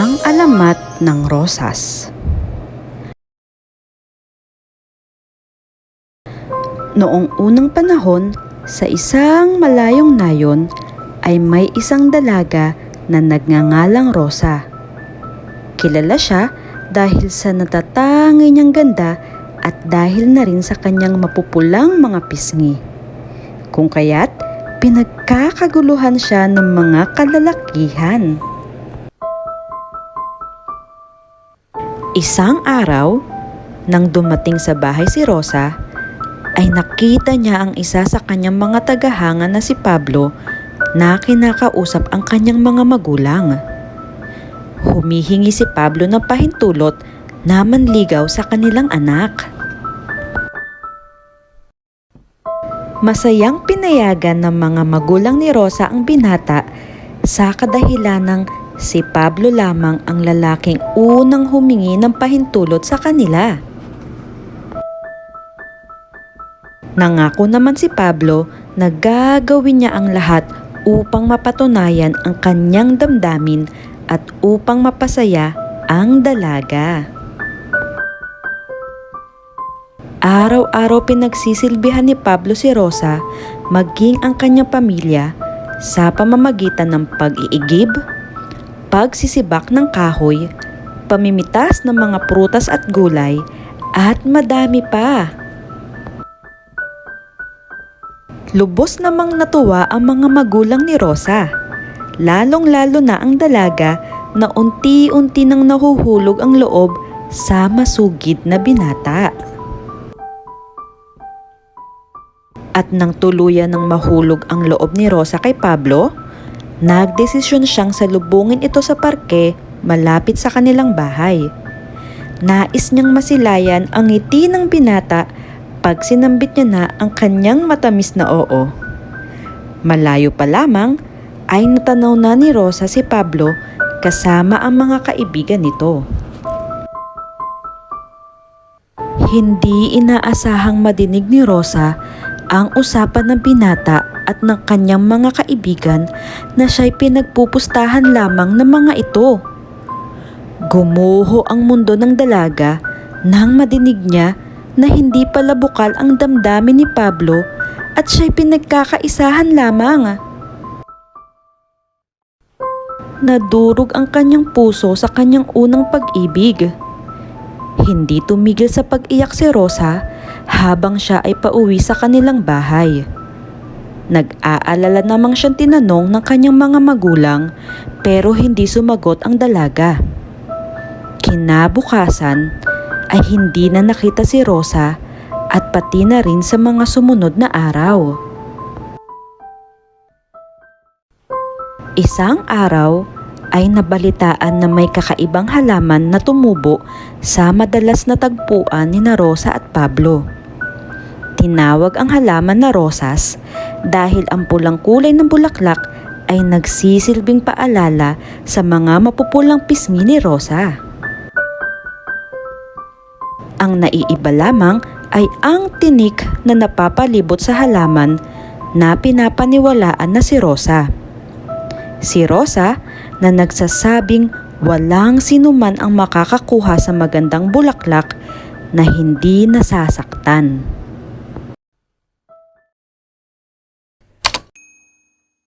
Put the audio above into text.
Ang alamat ng rosas. Noong unang panahon, sa isang malayong nayon ay may isang dalaga na nagngangalang Rosa. Kilala siya dahil sa natatangi niyang ganda at dahil na rin sa kanyang mapupulang mga pisngi. Kung kaya't pinagkakaguluhan siya ng mga kalalakihan. Isang araw, nang dumating sa bahay si Rosa, ay nakita niya ang isa sa kanyang mga tagahanga na si Pablo na kinakausap ang kanyang mga magulang. Humihingi si Pablo ng pahintulot na manligaw sa kanilang anak. Masayang pinayagan ng mga magulang ni Rosa ang binata sa kadahilan ng si Pablo lamang ang lalaking unang humingi ng pahintulot sa kanila. Nangako naman si Pablo na gagawin niya ang lahat upang mapatunayan ang kanyang damdamin at upang mapasaya ang dalaga. Araw-araw pinagsisilbihan ni Pablo si Rosa maging ang kanyang pamilya sa pamamagitan ng pag-iigib, pagsisibak ng kahoy, pamimitas ng mga prutas at gulay, at madami pa. Lubos namang natuwa ang mga magulang ni Rosa. Lalong-lalo na ang dalaga na unti-unti nang nahuhulog ang loob sa masugid na binata. At nang tuluyan ng mahulog ang loob ni Rosa kay Pablo, nagdesisyon siyang salubungin ito sa parke malapit sa kanilang bahay. Nais niyang masilayan ang ngiti ng binata pag sinambit niya na ang kanyang matamis na oo. Malayo pa lamang ay natanaw na ni Rosa si Pablo kasama ang mga kaibigan nito. Hindi inaasahang madinig ni Rosa ang usapan ng binata at ng kanyang mga kaibigan na siya'y pinagpupustahan lamang ng mga ito. Gumuho ang mundo ng dalaga nang madinig niya na hindi pala bukal ang damdamin ni Pablo at siya'y pinagkakaisahan lamang. Nadurog ang kanyang puso sa kanyang unang pag-ibig. Hindi tumigil sa pag-iyak si Rosa habang siya ay pauwi sa kanilang bahay. Nag-aalala namang siyang tinanong ng kanyang mga magulang pero hindi sumagot ang dalaga. Kinabukasan ay hindi na nakita si Rosa at pati na rin sa mga sumunod na araw. Isang araw ay nabalitaan na may kakaibang halaman na tumubo sa madalas na tagpuan ni Rosa at Pablo. Tinawag ang halaman na rosas dahil ang pulang kulay ng bulaklak ay nagsisilbing paalala sa mga mapupulang pisngi ni Rosa. Ang naiiba lamang ay ang tinik na napapalibot sa halaman na pinapaniwalaan na si Rosa. Si Rosa na nagsasabing walang sinuman ang makakakuha sa magandang bulaklak na hindi nasasaktan.